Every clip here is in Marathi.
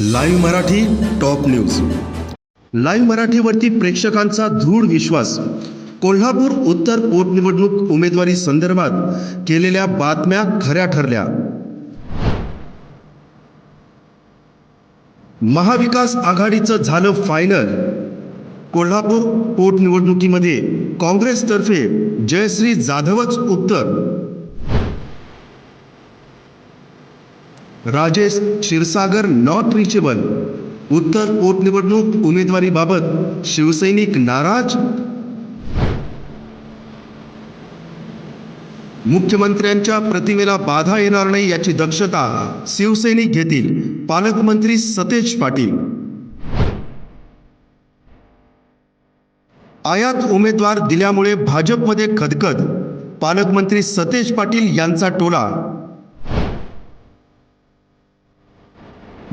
Live Marathi top news. Live मराठीवरती प्रेक्षकांचा दृढ विश्वास. कोल्हापूर उत्तर पोटनिवडणूक उमेदवारी संदर्भात केलेल्या बातम्या खऱ्या ठरल्या. महाविकास आघाडीचं झालं फायनल कोल्हापूर पोटनिवडणुकीमध्ये काँग्रेसतर्फे जयश्री जाधवच उत्तर. Rajesh Kshirsagar not reachable. उत्तर पोटनिवडणूक उमेदवारीबाबत शिवसैनिक नाराज? मुख्यमंत्र्यांच्या प्रतिमेला बाधा येणार नाही याची दक्षता शिवसैनिक घेतील. पालकमंत्री सतेज पाटील. आयात उमेदवार दिल्यामुळे भाजपमध्ये खदखद. पालकमंत्री सतेज पाटील यांचा टोला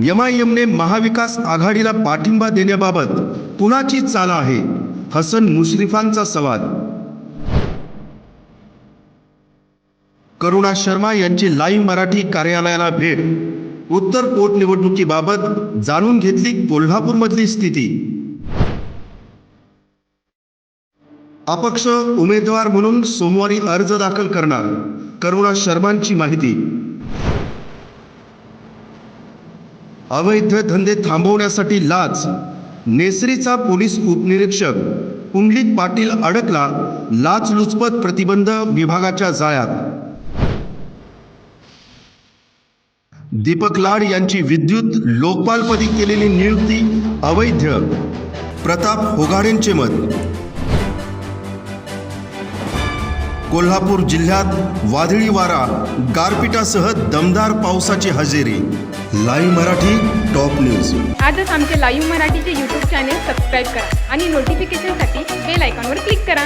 एम आय एमने महाविकास आघाडीला पाठिंबा देण्याबाबत कुणाची चाल आहे? हसन मुश्रीफांचा सवाल. करुणा शर्मा यांची लाईव्ह मराठी कार्यालयाला भेट. उत्तर पोटनिवडणुकीबाबत जाणून घेतली कोल्हापूरमधली स्थिती. अपक्ष उमेदवार म्हणून सोमवारी अर्ज दाखल करणार करुणा शर्मांची माहिती. अवैध धंदे थांबवण्यासाठी लाच. नेसरीचा पोलीस उपनिरीक्षक पुंडलिक पाटील अडकला लाचलुचपत प्रतिबंध विभागाच्या जाळ्यात. दीपक लाड यांची विद्युत लोकपालपदी केलेली नियुक्ती अवैध. प्रताप होगाडेंचे मत. कोल्हापूर जिल्ह्यात वादळी वारा गारपिटासह दमदार पावसाची हजेरी. Live Marathi top news. आजच आमचे लाईव्ह मराठीचे यूट्यूब चॅनेल सबस्क्राईब करा आणि नोटिफिकेशनसाठी बेल आयकॉनवर क्लिक करा.